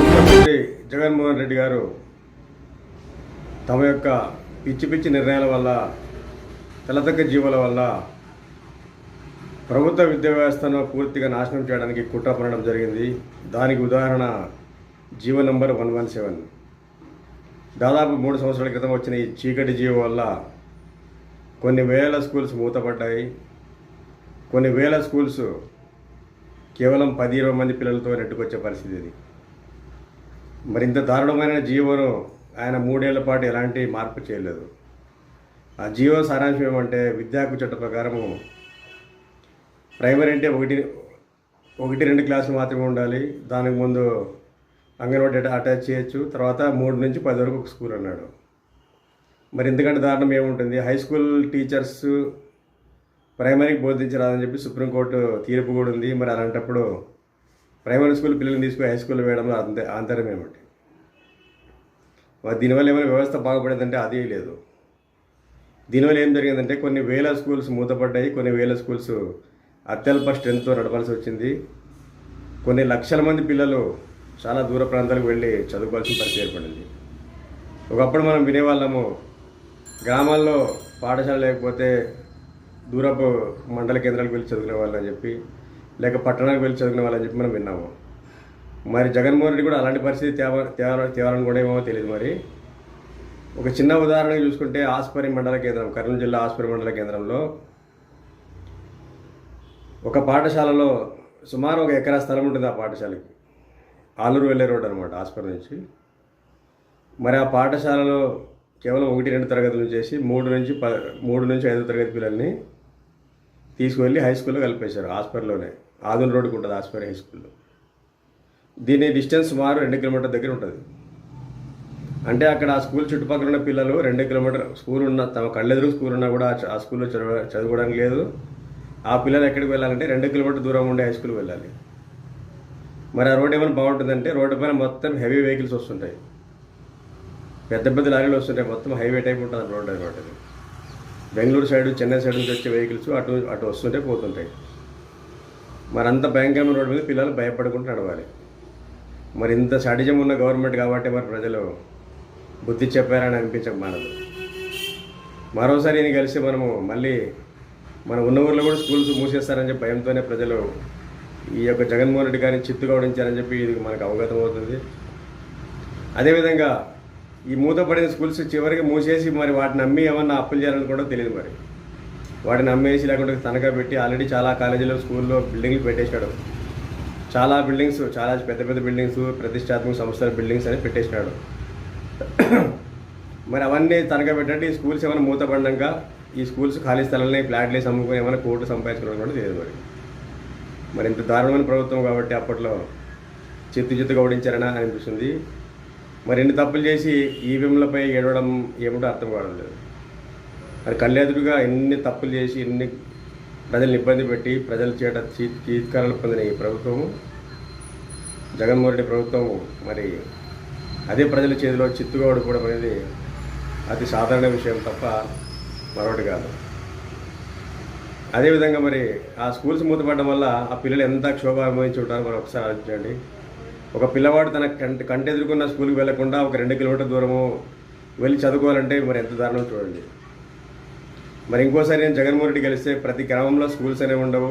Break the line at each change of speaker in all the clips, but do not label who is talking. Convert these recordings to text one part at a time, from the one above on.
ముఖ్యమంత్రి జగన్మోహన్ రెడ్డి గారు తమ యొక్క పిచ్చి పిచ్చి నిర్ణయాల వల్ల తెల్లదగ్గ జీవుల వల్ల ప్రభుత్వ విద్యా వ్యవస్థను పూర్తిగా నాశనం చేయడానికి కుట్ర పనడం జరిగింది. దానికి ఉదాహరణ GO number one one seven. దాదాపు మూడు సంవత్సరాల క్రితం వచ్చిన ఈ చీకటి జీవో వల్ల కొన్ని వేల స్కూల్స్ మూతపడ్డాయి. కొన్ని వేల స్కూల్స్ కేవలం పది ఇరవై మంది పిల్లలతో నెట్టుకొచ్చే పరిస్థితి ఇది. మరి ఇంత దారుణమైన జీవోను ఆయన మూడేళ్ళ పాటు ఎలాంటి మార్పు చేయలేదు. ఆ జీవో సారాంశం ఏమంటే విద్యాకు చట్ట ప్రకారము ప్రైమరీ అంటే ఒకటి ఒకటి రెండు క్లాసులు మాత్రమే ఉండాలి. దానికి ముందు అంగన్వాడీ అటాచ్ చేయొచ్చు. తర్వాత మూడు నుంచి పది వరకు ఒక స్కూల్ అన్నాడు. మరి ఇంతకంటే దారుణం ఏముంటుంది? హై స్కూల్ టీచర్స్ ప్రైమరీకి బోధించరాదని చెప్పి సుప్రీంకోర్టు తీర్పు కూడా ఉంది. మరి అలాంటప్పుడు ప్రైమరీ స్కూల్ పిల్లల్ని తీసుకుని హై స్కూల్లో వేయడంలో అంతే ఆంతర్యం ఏమిటి? దీనివల్ల ఏమైనా వ్యవస్థ బాగుపడేదంటే అదే లేదు. దీనివల్ల ఏం జరిగిందంటే కొన్ని వేల స్కూల్స్ మూతపడ్డాయి కొన్ని వేల స్కూల్స్ అత్యల్ప స్ట్రెంత్తో నడపాల్సి వచ్చింది. కొన్ని లక్షల మంది పిల్లలు చాలా దూర ప్రాంతాలకు వెళ్ళి చదువుకోవాల్సిన పరిస్థితి ఏర్పడింది. ఒకప్పుడు మనం వినేవాళ్ళము గ్రామాల్లో పాఠశాల లేకపోతే దూరపు మండల కేంద్రాలకు వెళ్ళి చదువుకునే వాళ్ళని చెప్పి లేక పట్టణానికి వెళ్ళి చదివిన వాళ్ళని చెప్పి మనం విన్నాము. మరి జగన్మోహన్ రెడ్డి కూడా అలాంటి పరిస్థితి తేవ తేవాలని కూడా ఏమో తెలియదు మరి. ఒక చిన్న ఉదాహరణ చూసుకుంటే ఆస్పరి మండల కేంద్రం కర్నూలు జిల్లా ఆస్పరి మండల కేంద్రంలో ఒక పాఠశాలలో సుమారు ఒక ఎకరా స్థలం ఉంటుంది ఆ పాఠశాలకి. ఆలూరు వెళ్ళే రోడ్ అనమాట ఆస్పరి నుంచి. మరి ఆ పాఠశాలలో కేవలం ఒకటి రెండు తరగతులు చేసి మూడు నుంచి ప మూడు నుంచి ఐదో తరగతి పిల్లల్ని తీసుకువెళ్ళి హై స్కూల్లో కలిపేశారు హాస్పిటల్లోనే ఆదుల రోడ్డుకు ఉంటుంది హాస్పిటల్ హై స్కూల్లో దీని డిస్టెన్స్ సుమారు రెండు కిలోమీటర్ దగ్గర ఉంటుంది. అంటే అక్కడ ఆ స్కూల్ చుట్టుపక్కల ఉన్న పిల్లలు రెండు కిలోమీటర్ స్కూల్ ఉన్న తమ కళ్ళెదురు స్కూల్ ఉన్నా కూడా ఆ స్కూల్లో చదవ చదువుకోవడానికి లేదు. ఆ పిల్లలు ఎక్కడికి వెళ్ళాలంటే రెండు కిలోమీటర్ దూరం ఉండే హై స్కూల్కి వెళ్ళాలి. మరి ఆ రోడ్ ఏమైనా బాగుంటుందంటే రోడ్డు పైన మొత్తం హెవీ వెహికల్స్ వస్తుంటాయి. పెద్ద పెద్ద లారీలు వస్తుంటాయి. మొత్తం హైవే టైప్ ఉంటుంది రోడ్ అనమాట బెంగళూరు సైడ్ చెన్నై సైడ్ నుంచి వచ్చే వెహికల్స్ అటు అటు వస్తుంటే పోతుంటాయి. మరి అంత భయంకరమైన రోడ్డు మీద పిల్లలు భయపడకుండా నడవాలి. మరి ఇంత సడిజం ఉన్న గవర్నమెంట్ కాబట్టి మరి ప్రజలు బుద్ధి చెప్పారని అనిపించక మరోసారి ఈయన కలిసి మనము మళ్ళీ మన ఉన్న ఊర్లో కూడా స్కూల్స్ మూసేస్తారని చెప్పి భయంతోనే ప్రజలు ఈ యొక్క జగన్మోహన్ రెడ్డి గారిని చిత్తుగా ఓడించారని చెప్పి ఇది మనకు అవగతం అవుతుంది. అదేవిధంగా ఈ మూతపడిన స్కూల్స్ చివరికి మూసేసి మరి వాటిని అమ్మి ఏమన్నా అప్పులు చేయాలని కూడా తెలియదు మరి. వాటిని అమ్మేసి లేకుంటే తనఖా పెట్టి ఆల్రెడీ చాలా కాలేజీలో స్కూల్లో బిల్డింగ్లు పెట్టేశాడు. చాలా బిల్డింగ్స్ చాలా పెద్ద పెద్ద బిల్డింగ్స్ ప్రతిష్టాత్మక సంస్థల బిల్డింగ్స్ అని పెట్టేసినాడు మరి అవన్నీ తనఖా పెట్టండి ఈ స్కూల్స్ ఏమైనా మూతపడినాక ఈ స్కూల్స్ ఖాళీ స్థలాలని ఫ్లాట్లు అమ్ముకుని ఏమైనా కోర్టు సంపాదించుకోవడం కూడా తెలియదు మరి మరి ఇంత దారుణమైన ప్రభుత్వం కాబట్టి అప్పట్లో చిత్తు చిత్తుగా ఓడించారని అనిపిస్తుంది. మరి ఎన్ని తప్పులు చేసి ఈవీఎంలపై ఏడవడం ఏమిటో అర్థం కావడం లేదు. మరి కళ్ళెదురుగా ఎన్ని తప్పులు చేసి ఎన్ని ప్రజల్ని ఇబ్బంది పెట్టి ప్రజల చేట చీ చీత్కారాలు పొందిన ఈ ప్రభుత్వము జగన్మోహన్ రెడ్డి ప్రభుత్వము మరి అదే ప్రజల చేతిలో చిత్తుగా ఓడిపోవడం అనేది అతి సాధారణ విషయం తప్ప మరొకటి కాదు. అదేవిధంగా మరి ఆ స్కూల్స్ మూతపడడం వల్ల ఆ పిల్లలు ఎంత క్షోభ అనుభవించి ఉంటారో మనం ఒకసారి ఆలోచించండి. ఒక పిల్లవాడు తన కంట కంటెదురుకున్న స్కూల్కి వెళ్ళకుండా ఒక రెండు కిలోమీటర్ దూరము వెళ్ళి చదువుకోవాలంటే మరి ఎంత దారుణం చూడండి. మరి ఇంకోసారి నేను జగన్మోహన్ రెడ్డి కలిస్తే ప్రతి గ్రామంలో స్కూల్స్ అనేవి ఉండవు.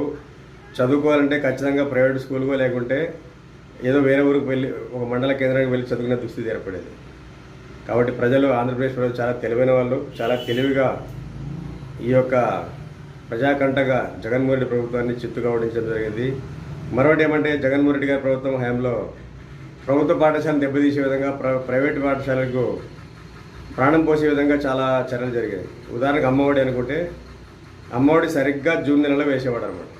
చదువుకోవాలంటే ఖచ్చితంగా ప్రైవేట్ స్కూల్కో లేకుంటే ఏదో వేరే ఊరికి వెళ్ళి ఒక మండల కేంద్రానికి వెళ్ళి చదువుకునే దుస్థితి ఏర్పడేది. కాబట్టి ప్రజలు ఆంధ్రప్రదేశ్ ప్రజలు చాలా తెలివైన వాళ్ళు చాలా తెలివిగా ఈ యొక్క ప్రజాకంటగా జగన్మోహన్ రెడ్డి ప్రభుత్వాన్ని చిత్తుగా ఓడించడం జరిగింది. మరొకటి ఏమంటే జగన్మోహన్ రెడ్డి గారి ప్రభుత్వం హయాంలో ప్రభుత్వ పాఠశాలను దెబ్బతీసే విధంగా ప్ర ప్రైవేట్ పాఠశాలకు ప్రాణం పోసే విధంగా చాలా చర్యలు జరిగాయి. ఉదాహరణకు అమ్మఒడి అనుకుంటే అమ్మఒడి సరిగ్గా జూన్ నెలలో వేసేవాడు అనమాట.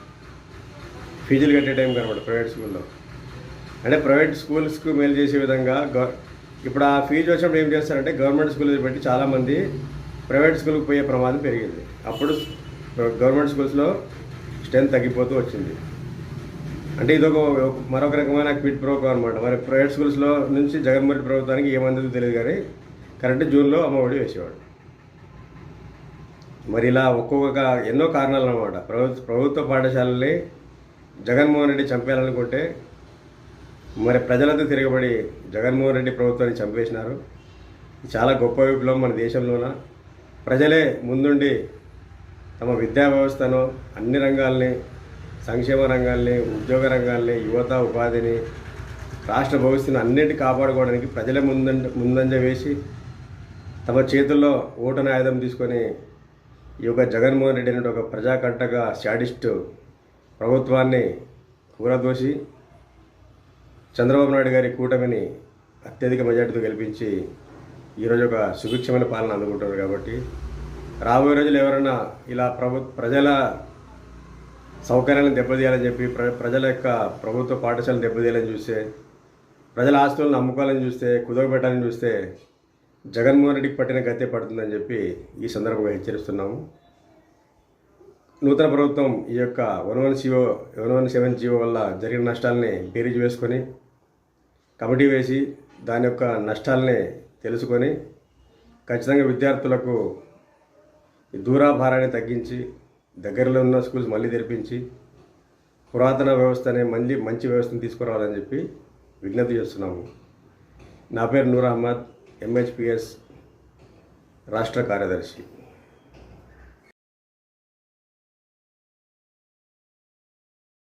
ఫీజులు కట్టే టైం కనమాట ప్రైవేట్ స్కూల్లో. అంటే ప్రైవేట్ స్కూల్స్కు మేలు చేసే విధంగా ఇప్పుడు ఆ ఫీజు వచ్చినప్పుడు ఏం చేస్తారంటే గవర్నమెంట్ స్కూల్ పెట్టి చాలామంది ప్రైవేట్ స్కూల్కి పోయే ప్రమాదం పెరిగింది. అప్పుడు గవర్నమెంట్ స్కూల్స్లో స్ట్రెంత్ తగ్గిపోతూ వచ్చింది. అంటే ఇది ఒక మరొక రకమైన క్విట్ ప్రోగ్రామ్ అనమాట. మరి ప్రైవేట్ స్కూల్స్లో నుంచి జగన్మోహన్ ప్రభుత్వానికి ఏమందో తెలియదు కానీ కరెంట్ జూన్లో అమ్మఒడి వేసేవాడు. మరి ఇలా ఒక్కొక్క ఎన్నో కారణాలు అనమాట ప్రభుత్వ ప్రభుత్వ పాఠశాలని జగన్మోహన్ రెడ్డి చంపేయాలనుకుంటే మరి ప్రజలంతా తిరగబడి జగన్మోహన్ రెడ్డి ప్రభుత్వాన్ని చంపేసినారు. చాలా గొప్ప విప్లవం మన దేశంలోన ప్రజలే ముందుండి తమ విద్యా వ్యవస్థను అన్ని రంగాల్ని సంక్షేమ రంగాల్ని ఉద్యోగ రంగాల్ని యువత ఉపాధిని రాష్ట్ర భవిష్యత్తును అన్నిటి కాపాడుకోవడానికి ప్రజలే ముందంజ ముందంజ వేసి తమ చేతుల్లో ఓటను ఆయుధం తీసుకొని ఈ యొక్క జగన్మోహన్ రెడ్డి అనే ఒక ప్రజాకంటగా శాడిస్టు ప్రభుత్వాన్ని కూరదోసి చంద్రబాబు నాయుడు గారి కూటమిని అత్యధిక మెజార్టీతో గెలిపించి ఈరోజు ఒక సుభిక్షమైన పాలన అందుకుంటున్నారు కాబట్టి రాబోయే రోజులు ఎవరైనా ఇలా ప్రభు ప్రజల సౌకర్యాలను దెబ్బతీయాలని చెప్పి ప్ర ప్రజల యొక్క ప్రభుత్వ పాఠశాలను దెబ్బతీయాలని చూస్తే ప్రజల ఆస్తులను అమ్ముకోవాలని చూస్తే కుదవబెట్టాలని చూస్తే జగన్మోహన్ రెడ్డికి పట్టిన గతే పడుతుందని చెప్పి ఈ సందర్భంగా హెచ్చరిస్తున్నాము. నూతన ప్రభుత్వం ఈ యొక్క one one CO one one seven GO వల్ల జరిగిన నష్టాలని బేరీజు వేసుకొని కమిటీ వేసి దాని యొక్క నష్టాలని తెలుసుకొని ఖచ్చితంగా విద్యార్థులకు దూరాభారాన్ని తగ్గించి దగ్గరలో ఉన్న స్కూల్స్ మళ్ళీ తెరిపించి పురాతన వ్యవస్థనే మళ్ళీ మంచి వ్యవస్థను తీసుకురావాలని చెప్పి విజ్ఞప్తి చేస్తున్నాము. నా పేరు నూర్ అహ్మద్. ఎంహెచ్పిఎస్ రాష్ట్ర కార్యదర్శి.